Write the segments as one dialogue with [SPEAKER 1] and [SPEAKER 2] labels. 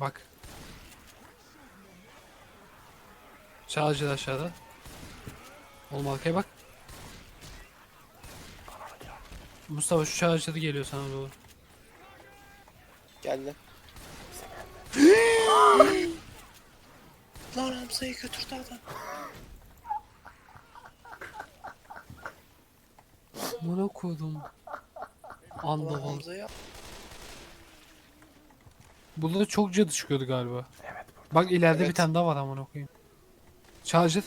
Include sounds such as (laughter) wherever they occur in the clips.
[SPEAKER 1] Bak. Charger aşağıda. Oğlum arkaya bak. Mustafa şu charger geliyor sana doğru.
[SPEAKER 2] Geldi. (gasps) Lan Hamza'yı götürdü adam.
[SPEAKER 1] Buna koydum. Anda.
[SPEAKER 2] Hamza'yı
[SPEAKER 1] Burada da çok cadı çıkıyordu galiba. Evet. Bak ileride bir
[SPEAKER 2] Evet.
[SPEAKER 1] tane daha var amına koyayım. Charger.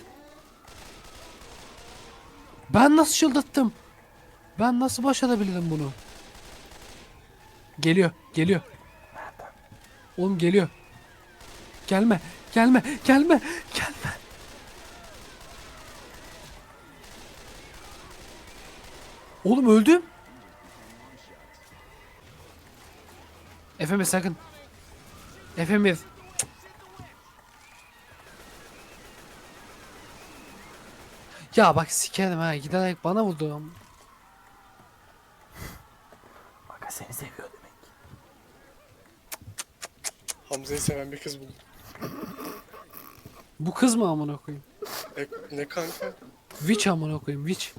[SPEAKER 1] Ben nasıl çıldırttım? Ben nasıl başarabildim bunu? Geliyor, geliyor. Oğlum geliyor. Gelme, gelme, gelme, gelme. Oğlum öldüm. Efemir sakın. Efemir. Ya bak sikerim ha giderek bana vurdu.
[SPEAKER 3] Aga seni seviyor demek.
[SPEAKER 2] Hamza'yı seven bir kız buldum.
[SPEAKER 1] Bu kız mı amına koyayım?
[SPEAKER 2] E, ne kanka?
[SPEAKER 1] Witch amına koyayım witch.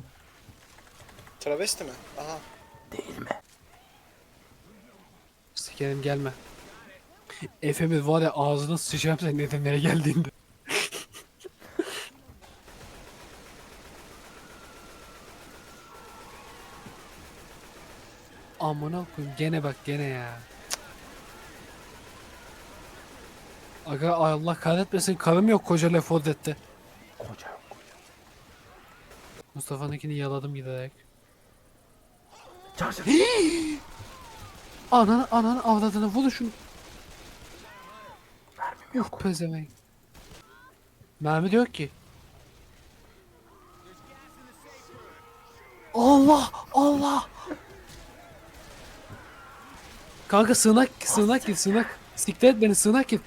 [SPEAKER 2] Travesti mi? Aha.
[SPEAKER 3] Değil mi?
[SPEAKER 1] Sikerim gelme. Efemir var ya ağzına sıçacağım sen nedenlere geldiğinde. (laughs) Amına koyayım gene bak gene ya. Aga Allah kahretmesin karım yok koca Lefordet'te.
[SPEAKER 3] Koca koca.
[SPEAKER 1] Mustafa'nınkini yaladım giderek.
[SPEAKER 3] Charger. (gasps)
[SPEAKER 1] Ananı ananı avradını vurun şunu. Yok pezevenk. Mermi diyor ki. Allah Allah. Kanka sığınak sığınak git sığınak. Siktir et beni sığınak git.